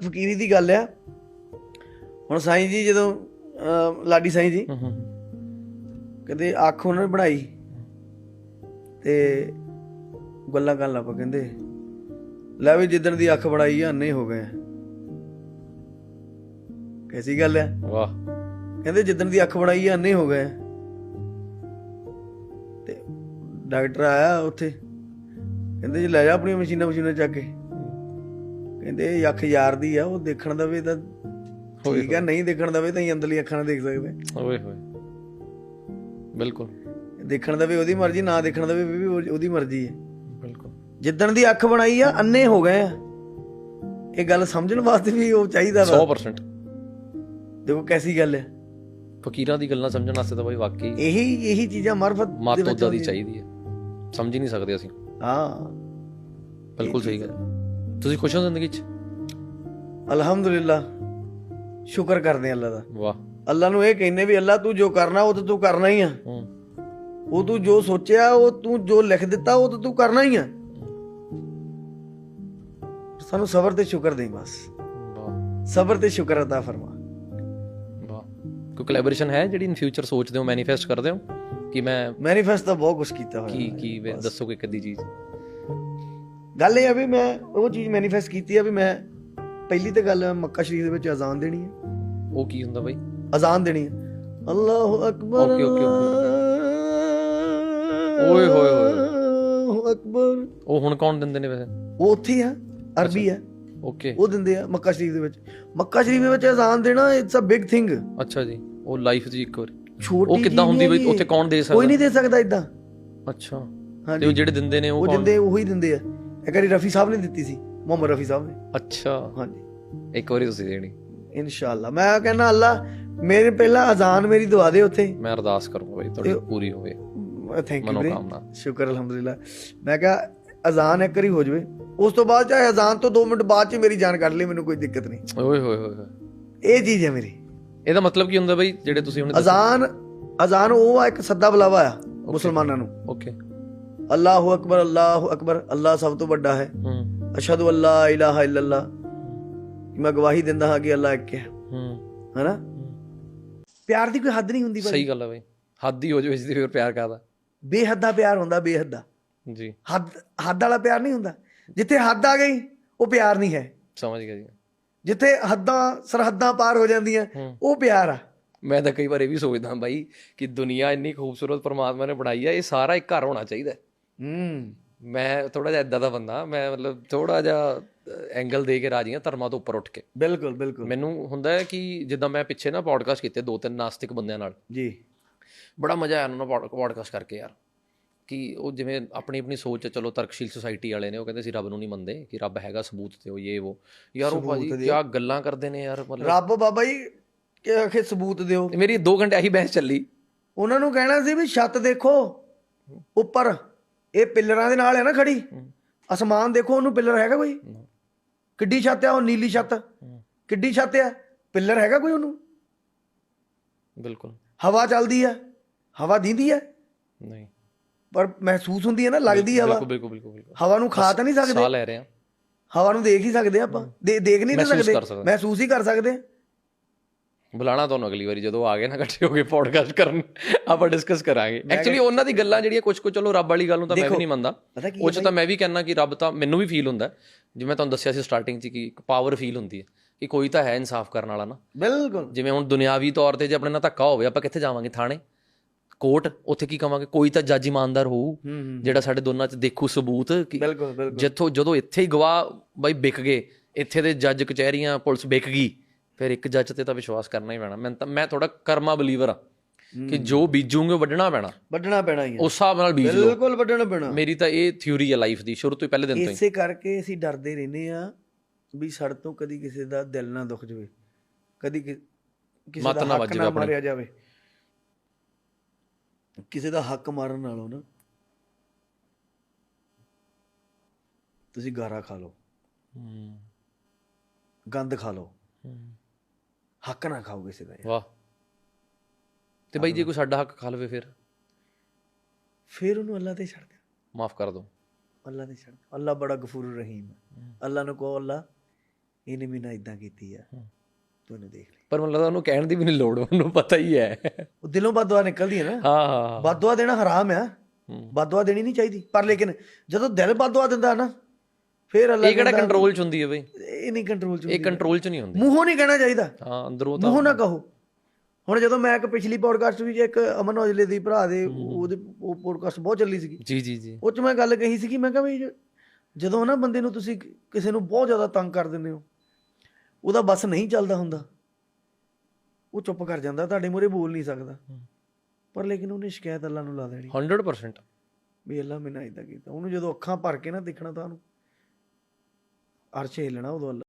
ਫਕੀਰੀ ਦੀ ਗੱਲ ਆ। ਹੁਣ ਸਾਈਂ ਜੀ ਜਦੋਂ ਲਾਡੀ ਸਾਈਂ ਜੀ ਹੂੰ ਹੂੰ ਕਹਿੰਦੇ ਅੱਖ ਉਹਨਾਂ ਨੇ ਬਣਾਈ ਤੇ ਗੱਲਾਂ ਕਰਨ ਲੱਗ ਕਹਿੰਦੇ ਲੈ ਵੀ ਜਿੱਦਣ ਦੀ ਅੱਖ ਬਣਾਈ ਆ ਅੰਨੇ ਹੋ ਗਏ। ਕੈਸੀ ਗੱਲ ਆ? ਵਾਹ। ਕਹਿੰਦੇ ਜਿੱਦਣ ਦੀ ਅੱਖ ਬਣਾਈ ਆ ਅੰਨੇ ਹੋ ਗਏ। ਤੇ ਡਾਕਟਰ ਆਇਆ ਉੱਥੇ ਕਹਿੰਦੇ ਜੀ ਲੈ ਜਾ ਆਪਣੀਆਂ ਮਸ਼ੀਨਾਂ ਮਸ਼ੀਨਾਂ ਚੱਕ ਕੇ। ਕਹਿੰਦੇ ਇਹ ਅੱਖ ਯਾਰ ਦੀ ਆ ਉਹ ਦੇਖਣ ਦਾ ਵੀ ਤਾਂ ਠੀਕ ਆ ਨਹੀਂ ਦੇਖਣ ਦਾ ਵੀ ਤਾਂ ਹੀ ਅੰਦਰਲੀ ਅੱਖਾਂ ਨਾਲ ਦੇਖ ਸਕਦੇ। ਓਏ ਹੋਏ। ਬਿਲਕੁਲ। ਦੇਖਣ ਦਾ ਵੀ ਉਹਦੀ ਮਰਜ਼ੀ ਨਾ ਦੇਖਣ ਦਾ ਵੀ ਵੀ ਉਹ- ਉਹਦੀ ਮਰਜ਼ੀ ਹੈ ਬਿਲਕੁਲ। ਜਿੱਦਣ ਦੀ ਅੱਖ ਬਣਾਈ ਆ ਅੰਨੇ ਹੋ ਗਏ ਆ। ਇਹ ਗੱਲ ਸਮਝਣ ਵਾਸਤੇ ਵੀ ਉਹ ਚਾਹੀਦਾ ਵਾ। 100% ਦੇਖੋ ਕੈਸੀ ਗੱਲ ਹੈ ਫਕੀਰਾਂ ਦੀ ਗੱਲਾਂ ਸਮਝਣ ਵਾਸਤੇ ਤਾਂ ਬਾਈ ਵਾਕਈ ਇਹੀ ਇਹੀ ਚੀਜ਼ਾਂ ਮਾਰਫਤ ਦੇ ਮੱਤ ਵਿੱਚ ਉਦਾਂ ਦੀ। ਚਾਹੀਦੀ ਹੈ ਸਮਝ ਹੀ ਨਹੀਂ ਸਕਦੇ ਅਸੀਂ। ਹਾਂ। ਬਿਲਕੁਲ ਸਹੀ ਗੱਲ ਤੁਸੀਂ ਖੁਸ਼ ਹੋ ਜ਼ਿੰਦਗੀ 'ਚ? ਅਲਹਮਦੁਲਿਲਾ ਸ਼ੁਕਰ ਕਰਦੇ ਆ ਅੱਲਾ ਦਾ। ਵਾਹ। ਅੱਲਾ ਨੂੰ ਇਹ ਕਹਿੰਨੇ ਵੀ ਅੱਲਾ ਤੂੰ ਜੋ ਕਰਨਾ ਉਹ ਤਾਂ ਤੂੰ ਕਰਨਾ ਹੀ ਆ। ਹੂੰ। ਉਹ ਤੂੰ ਜੋ ਸੋਚਿਆ ਉਹ ਤੂੰ ਜੋ ਲਿਖ ਦਿੱਤਾ ਉਹ ਤਾਂ ਤੂੰ ਕਰਨਾ ਹੀ ਆ। ਸਾਨੂੰ ਸਬਰ ਤੇ ਸ਼ੁਕਰ ਦੇ ਬਸ। ਵਾਹ। ਸਬਰ ਤੇ ਸ਼ੁਕਰ ਅਤਾ ਫਰਮਾ। ਵਾਹ। ਕੋਈ ਕੋਲੈਬੋਰੇਸ਼ਨ ਹੈ ਜਿਹੜੀ ਇਨ ਫਿਊਚਰ ਸੋਚਦੇ ਹੋ ਮੈਨੀਫੈਸਟ ਕਰਦੇ ਹੋ? ਕਿ ਮੈਂ ਮੈਨੀਫੈਸਟ ਤਾਂ ਬਹੁਤ ਕੁਝ ਕੀਤਾ ਹੋਇਆ ਕੀ ਕੀ ਦੱਸੋ ਕੋਈ ਕਦੀ ਚੀਜ਼? ਗੱਲ ਇਹ ਆ ਵੀ ਮੈਂ ਉਹ ਚੀਜ਼ ਮੈਨੀਫੈਸਟ ਕੀਤੀ ਆ ਵੀ ਮੈਂ ਪਹਿਲੀ ਤੇ ਗੱਲ ਮੱਕਾ ਸ਼ਰੀਫ ਦੇ ਵਿੱਚ ਅਜ਼ਾਨ ਦੇਣੀ ਹੈ ਉਹ ਕੀ ਹੁੰਦਾ ਬਾਈ? ਅਜ਼ਾਨ ਦੇਣੀ ਹੈ ਅੱਲਾਹੁ ਅਕਬਰ ਓਕੇ, ਓਕੇ, ਓਏ ਓਏ ਹੋਏ ਹੋਏ। ਅੱਲਾਹੁ ਅਕਬਰ। ਉਹ ਹੁਣ ਕੌਣ ਦਿੰਦੇ ਨੇ ਵੈਸੇ? ਉਹ ਉੱਥੇ ਹੀ ਆ ਅਰਬੀ ਹੈ ਓਕੇ। ਉਹ ਦਿੰਦੇ ਆ ਮੱਕਾ ਸ਼ਰੀਫ ਦੇ ਵਿੱਚ। ਮੱਕਾ ਸ਼ਰੀਫ ਦੇ ਵਿੱਚ ਅਜ਼ਾਨ ਦੇਣਾ ਇਟਸ ਅ ਬਿਗ ਥਿੰਗ ਅੱਛਾ ਜੀ ਉਹ ਲਾਈਫ 'ਚ ਇੱਕ ਵਾਰ। ਛੋਟੀ ਉਹ ਕਿੱਦਾਂ ਚੀਜ਼ ਹੁੰਦੀ ਨਹੀਂ। ਬਈ ਉੱਥੇ ਕੌਣ ਦੇ ਕੋਈ ਸਕਦਾ ਨਹੀਂ ਦੇ ਸਕਦਾ ਇਦਾਂ ਅੱਛਾ। ਤੇ ਹਾਂਜੀ। ਉਹ ਜਿਹੜੇ ਦਿੰਦੇ ਨੇ ਉਹ ਉਹ ਕੌਣ ਦਿੰਦੇ ਉਹੀ ਦਿੰਦੇ ਆ। ਇੱਕ ਵਾਰੀ ਰਫੀ ਸਾਹਿਬ ਨੇ ਦਿੱਤੀ ਸੀ ਮੁਹੰਮਦ ਰਫੀ ਸਾਹਿਬ ਨੇ। ਅੱਛਾ। ਹਾਂਜੀ। ਇੱਕ ਵਾਰੀ ਤੁਸੀਂ ਦੇਣੀ। ਇਨਸ਼ਾਅੱਲਾ। ਮੈਂ ਕਹਿੰਦਾ ਅੱਲਾ ਮੇਰੇ ਪਹਿਲਾਂ ਅਜ਼ਾਨ ਮੇਰੀ ਦੁਆ ਦੇ ਉੱਥੇ। ਮੈਂ ਅਰਦਾਸ ਕਰੂੰਗਾ ਬਈ ਤੁਹਾਡੀ ਪੂਰੀ ਹੋਵੇ। ਥੈਂਕ ਯੂ ਵੀਰੇ। ਸ਼ੁਕਰ ਅਲਹਮਦੁਲਿਲਾ। ਮੈਂ ਕਿਹਾ ਅਜ਼ਾਨ ਇੱਕ ਵਾਰੀ ਹੋ ਜਵੇ। ਉਸ ਤੋਂ ਬਾਅਦ ਚਾਹੇ ਅਜ਼ਾਨ ਤੋਂ 2 ਮਿੰਟ ਬਾਅਦ ਚ ਮੇਰੀ ਜਾਨ ਕੱਢ ਲਈ ਮੈਨੂੰ ਕੋਈ ਦਿੱਕਤ ਨਹੀਂ। ਓਏ ਹੋਏ ਹੋਏ ਹੋਏ। ਇਹ ਚੀਜ਼ ਹੈ ਮੇਰੀ। ਇਹਦਾ ਮਤਲਬ ਕੀ ਹੁੰਦਾ ਬਈ ਜਿਹੜੇ ਤੁਸੀਂ ਹੁਣ ਅਜ਼ਾਨ ਅਜ਼ਾਨ ਉਹ ਆ ਇੱਕ ਸੱਦਾ ਬੁਲਾਵਾ ਆ ਮੁਸਲਮਾਨਾਂ ਨੂੰ। ਓਕੇ ਅੱਲਾਹੁ ਅਕਬਰ ਅੱਲਾਹੁ ਅਕਬਰ ਅੱਲਾ ਸਭ ਤੋਂ ਵੱਡਾ ਹੈ ਅਸ਼ਹਦੁ ਅੱਲਾ ਇਲਾਹਾ ਇਲੱਲਾ ਮੈਂ ਗਵਾਹੀ ਦਿੰਦਾ ਹਾਂ ਕਿ ਅੱਲਾ ਇੱਕ ਹੈ ਹੂੰ ਹੈਨਾ ਪਿਆਰ ਦੀ ਕੋਈ ਹੱਦ ਨਹੀਂ ਹੁੰਦੀ ਭਾਈ ਸਹੀ ਗੱਲ ਹੈ ਬਈ ਹੱਦ ਹੀ ਹੋ ਜਾਵੇ ਇਸ ਦੀ ਫਿਰ ਪਿਆਰ ਕਰਦਾ ਬੇਹੱਦਾ ਪਿਆਰ ਹੁੰਦਾ ਬੇਹੱਦਾ ਜੀ ਹੱਦ ਹੱਦ ਵਾਲਾ ਪਿਆਰ ਨਹੀਂ ਹੁੰਦਾ ਜਿੱਥੇ ਹੱਦ ਆ ਗਈ ਉਹ ਪਿਆਰ ਨਹੀਂ ਹੈ ਸਮਝ ਗਿਆ ਜੀ ਜਿੱਥੇ ਹੱਦਾਂ ਸਰਹੱਦਾਂ ਪਾਰ ਹੋ ਜਾਂਦੀਆਂ। ਉਹ ਪਿਆਰ ਆ ਮੈਂ ਤਾਂ ਕਈ ਵਾਰ ਇਹ ਵੀ ਸੋਚਦਾ ਬਾਈ ਕਿ ਦੁਨੀਆ ਇੰਨੀ ਖੂਬਸੂਰਤ ਪਰਮਾਤਮਾ ਨੇ ਬਣਾਈ ਹੈ ਇਹ ਸਾਰਾ ਇੱਕ ਘਰ ਹੋਣਾ ਚਾਹੀਦਾ ਹੈ। ਮੈਂ ਥੋੜਾ ਜਿਹਾ ਇਦਾਂ ਦਾ ਬੰਦਾ ਮੈਂ ਮਤਲਬ ਥੋੜਾ ਜਿਹਾ ਐਂਗਲ ਦੇ ਕੇ ਰਾਜੀ ਹਾਂ ਧਰਮਾਂ ਤੋਂ ਉੱਪਰ ਉੱਠ ਕੇ। ਬਿਲਕੁਲ ਬਿਲਕੁਲ। ਮੈਨੂੰ ਹੁੰਦਾ ਹੈ ਕਿ ਜਿੱਦਾਂ ਮੈਂ ਪਿੱਛੇ ਨਾ ਪੋਡਕਾਸਟ ਕੀਤੇ ਦੋ ਤਿੰਨ ਨਾਸਤਿਕ ਬੰਦਿਆਂ ਨਾਲ। ਜੀ। ਬੜਾ ਮਜ਼ਾ ਆਇਆ ਉਹਨਾਂ ਨਾਲ ਪੋਡਕਾਸਟ ਕਰਕੇ ਯਾਰ। ਕਿ ਉਹ ਜਿਵੇਂ ਆਪਣੀ ਆਪਣੀ ਸੋਚ ਹੈ, ਚਲੋ ਤਰਕਸ਼ੀਲ ਸੁਸਾਇਟੀ ਵਾਲੇ ਨੇ ਉਹ ਕਹਿੰਦੇ ਸੀ ਰੱਬ ਨੂੰ ਨਹੀਂ ਮੰਨਦੇ ਕਿ ਰੱਬ ਹੈਗਾ ਸਬੂਤ ਤੇ ਉਹ ਇਹ ਉਹ ਯਾਰ ਉਹ ਭਾਜੀ ਕੀ ਗੱਲਾਂ ਕਰਦੇ ਨੇ ਯਾਰ ਮਤਲਬ। ਰੱਬ ਬਾਬਾ ਜੀ ਕਿ ਆਖੇ ਸਬੂਤ ਦਿਓ। ਮੇਰੀ 2 ਘੰਟੇ ਆਹੀ ਬਹਿਸ ਚੱਲੀ। ਉਹਨਾਂ ਨੂੰ ਕਹਿਣਾ ਸੀ ਵੀ ਛੱਤ ਦੇਖੋ ਉੱਪਰ। ਇਹ ਪਿੱਲਰਾਂ ਦੇ ਨਾਲ ਹੈ ਨਾ ਖੜੀ? ਅਸਮਾਨ ਦੇਖੋ ਉਹਨੂੰ ਪਿੱਲਰ ਹੈਗਾ ਕੋਈ? ਕਿੱਡੀ ਛੱਤ ਆ ਉਹ ਨੀਲੀ ਛੱਤ। ਕਿੱਡੀ ਛੱਤ ਆ? ਪਿੱਲਰ ਹੈਗਾ ਕੋਈ ਉਹਨੂੰ? ਬਿਲਕੁਲ। ਹਵਾ ਚੱਲਦੀ ਆ। ਹਵਾ ਦੀਂਦੀ ਆ। ਨਹੀਂ। ਪਰ ਮਹਿਸੂਸ ਹੁੰਦੀ ਹੈ ਨਾ ਲੱਗਦੀ ਹਵਾ। ਬਿਲਕੁਲ ਬਿਲਕੁਲ ਬਿਲਕੁਲ ਹਵਾ ਨੂੰ ਖਾ ਤਾਂ ਨਹੀਂ ਸਕਦੇ? ਸਾਹ ਲੈ ਰਹੇ ਆ। ਹਵਾ ਨੂੰ ਦੇਖ ਹੀ ਸਕਦੇ ਆਪਾਂ। ਦੇਖ ਨਹੀਂ ਸਕਦੇ। ਮਹਿਸੂਸ ਹੀ ਕਰ ਸਕਦੇ। ਬੁਲਾਣਾ ਤੁਹਾਨੂੰ ਅਗਲੀ ਵਾਰੀ ਜਦੋਂ ਆ ਗਏ ਨਾ ਇਕੱਠੇ ਹੋ ਕੇ ਪੋਡਕਾਸਟ ਕਰਨ ਆਪਾਂ ਡਿਸਕਸ ਕਰਾਂਗੇ। ਐਕਚੁਅਲੀ ਉਹਨਾਂ ਦੀ ਗੱਲਾਂ ਜਿਹੜੀਆਂ ਕੁਝ ਕੁ ਚਲੋ ਰੱਬ ਵਾਲੀ ਗੱਲ ਨੂੰ ਤਾਂ ਮੈਂ ਵੀ ਨਹੀਂ ਮੰਨਦਾ। ਉਹ ਚ ਤਾਂ ਮੈਂ ਵੀ ਕਹਿੰਦਾ ਕਿ ਰੱਬ ਤਾਂ ਮੈਨੂੰ ਵੀ ਫੀਲ ਹੁੰਦਾ। ਜਿਵੇਂ ਤੁਹਾਨੂੰ ਦੱਸਿਆ ਸੀ ਸਟਾਰਟਿੰਗ 'ਚ ਕਿ ਇੱਕ ਪਾਵਰ ਫੀਲ ਹੁੰਦੀ ਹੈ ਕਿ ਕੋਈ ਤਾਂ ਹੈ ਇਨਸਾਫ ਕਰਨ ਵਾਲਾ ਨਾ। ਬਿਲਕੁਲ। ਜਿਵੇਂ ਹੁਣ ਦੁਨਿਆਵੀ ਤੌਰ ਤੇ ਜੇ ਆਪਣੇ ਨਾਲ ਧੱਕਾ ਹੋਵੇ ਆਪਾਂ ਕਿੱਥੇ ਜਾਵਾਂਗੇ? ਥਾਣੇ? ਕੋਰਟ? ਉੱਥੇ ਕੀ ਕਵਾਂਗੇ? ਕੋਈ ਤਾਂ ਜੱਜ ਇਮਾਨਦਾਰ ਹੋਊ ਜਿਹੜਾ ਸਾਡੇ ਦੋਨਾਂ 'ਚ ਦੇਖੂ ਸਬੂਤ ਬਿਲਕੁਲ ਜਿੱਥੋਂ ਜਦੋਂ ਇੱਥੇ ਹੀ ਗਵਾਹ ਬਾਈ ਵਿਕ ਗਏ ਇੱਥੇ ਦੇ ਜੱਜ ਕਚਹਿਰੀਆਂ ਪੁਲਿਸ ਵਿਕ ਗਈ ਫਿਰ ਇੱਕ ਜੱਜ ਤੇ ਤਾਂ ਵਿਸ਼ਵਾਸ ਕਰਨਾ ਹੀ ਪੈਣਾ। ਮੈਂ ਤਾਂ ਮੈਂ ਥੋੜਾ ਕਰਮਾ ਬਲੀਵਰ ਆ ਕਿ ਜੋ ਬੀਜੂਗੇ ਵੱਢਣਾ ਪੈਣਾ। ਵੱਢਣਾ ਪੈਣਾ ਹੀ ਹੈ ਉਸ ਹਿਸਾਬ ਨਾਲ ਬੀਜ ਲਓ। ਬਿਲਕੁਲ ਵੱਢਣਾ ਪੈਣਾ। ਮੇਰੀ ਤਾਂ ਇਹ ਥਿਊਰੀ ਹੈ ਲਾਈਫ ਦੀ ਸ਼ੁਰੂ ਤੋਂ ਹੀ ਪਹਿਲੇ ਦਿਨ ਤੋਂ ਹੀ। ਇਸੇ ਕਰਕੇ ਅਸੀਂ ਡਰਦੇ ਰਹਿੰਦੇ ਆ ਵੀ ਸਾਡੇ ਤੋਂ ਕਦੀ ਕਿਸੇ ਦਾ ਦਿਲ ਨਾ ਦੁਖ ਜਾਵੇ। ਕਦੀ ਕਿਸੇ ਦਾ ਹੱਕ ਨਾ। ਮਾਰਿਆ ਜਾਵੇ। ਕਿਸੇ ਦਾ ਹੱਕ ਮਾਰਨ ਨਾਲੋਂ ਨਾ ਤੁਸੀਂ ਗਾਰਾ ਖਾ ਲਓ। ਹੂੰ, ਗੰਦ ਖਾ ਲਓ। ਹੂੰ। ਹੱਕ ਨਾ ਖਾਓ ਕਿਸੇ ਦਾ। ਵਾਹ। ਤੇ ਬਾਈ ਜੇ ਕੋਈ ਸਾਡਾ ਹੱਕ ਖਾ ਲਵੇ ਫਿਰ? ਫਿਰ ਉਹਨੂੰ ਅੱਲਾ ਤੇ ਛੱਡ ਦਿਓ ਮਾਫ ਕਰ ਦਿਓ ਅੱਲਾ ਤੇ ਛੱਡ। ਅੱਲਾ ਬੜਾ ਗਫੂਰ ਰਹੀਮ ਅੱਲਾ ਨੂੰ ਕਹੋ ਅੱਲਾ ਇਹਨੇ ਵੀ ਨਾ ਇਦਾਂ ਕੀਤੀ ਆ। ਤੂੰ ਦੇਖ ਲੈ। ਪਰ ਮੈਨੂੰ ਲੱਗਦਾ ਉਹਨੂੰ ਕਹਿਣ ਦੀ ਵੀ ਨਹੀਂ ਲੋੜ ਉਹਨੂੰ ਪਤਾ ਹੀ ਹੈ। ਉਹ ਦਿਲੋਂ ਬਦਦੁਆ ਨਿਕਲਦੀ ਹੈ ਨਾ। ਹਾਂ ਹਾਂ ਬਦਦੁਆ ਦੇਣਾ ਹਰਾਮ ਆ। ਹੂੰ। ਬਦਦੁਆ ਦੇਣੀ ਨਹੀਂ ਚਾਹੀਦੀ। ਪਰ ਲੇਕਿਨ ਜਦੋਂ ਦਿਲ ਬਦਦੁਆ ਦਿੰਦਾ ਨਾ ਫਿਰ ਅੱਲਾ ਇਹ ਕਿਹੜਾ ਕੰਟਰੋਲ ਚ ਹੁੰਦੀ ਹੈ ਬਈ? ਇਹ ਨਹੀਂ ਕੰਟਰੋਲ ਚ ਇਹ ਕੰਟਰੋਲ ਚ ਨਹੀਂ ਹੁੰਦੀ। ਮੂੰਹੋਂ ਨਹੀਂ ਕਹਿਣਾ ਚਾਹੀਦਾ। ਹਾਂ ਅੰਦਰੋਂ ਤਾਂ ਮੂੰਹੋਂ ਨਾ ਕਹੋ। ਹੁਣ ਜਦੋਂ ਮੈਂ ਇੱਕ ਪਿਛਲੀ ਪੋਡਕਾਸਟ ਵਿੱਚ ਇੱਕ ਅਮਨ ਔਜਲੇ ਦੀ ਭਰਾ ਦੇ ਉਹਦੇ ਉਹ ਪੋਡਕਾਸਟ ਬਹੁਤ ਚੱਲੀ ਸੀਗੀ। ਜੀ ਜੀ ਜੀ। ਉਹ ਚ ਮੈਂ ਗੱਲ ਕਹੀ ਸੀ ਕਿ ਮੈਂ ਕਿਹਾ ਵੀ ਜਦੋਂ ਨਾ ਬੰਦੇ ਨੂੰ ਤੁਸੀਂ ਕਿਸੇ ਨੂੰ ਬਹੁਤ ਜ਼ਿਆਦਾ ਤੰਗ ਕਰ ਦਿੰਦੇ ਹੋ ਉਹਦਾ ਬਸ ਨਹੀਂ ਚੱਲਦਾ ਹੁੰਦਾ। ਉਹ ਚੁੱਪ ਕਰ ਜਾਂਦਾ ਤੁਹਾਡੇ ਮੂਹਰੇ ਬੋਲ ਨਹੀਂ ਸਕਦਾ। ਪਰ ਲੇਕਿਨ ਉਹਨੇ ਸ਼ਿਕਾਇਤ ਅੱਲਾ ਨੂੰ ਲਾ ਦੇਣੀ। 100% ਵੀ ਅੱਲਾ ਮੈਨਾਂ ਇਦਾਂ ਕੀਤਾ। ਉਹਨੂੰ ਜਦੋਂ ਅੱਖਾਂ ਭਰ ਕੇ ਨਾ ਦੇਖਣਾ ਤਾਂ ਉਹਨੂੰ ಆರ್ಚೆ ಇಲ್ಲಣ್ಣ ಅದು ಅಲ್ಲ.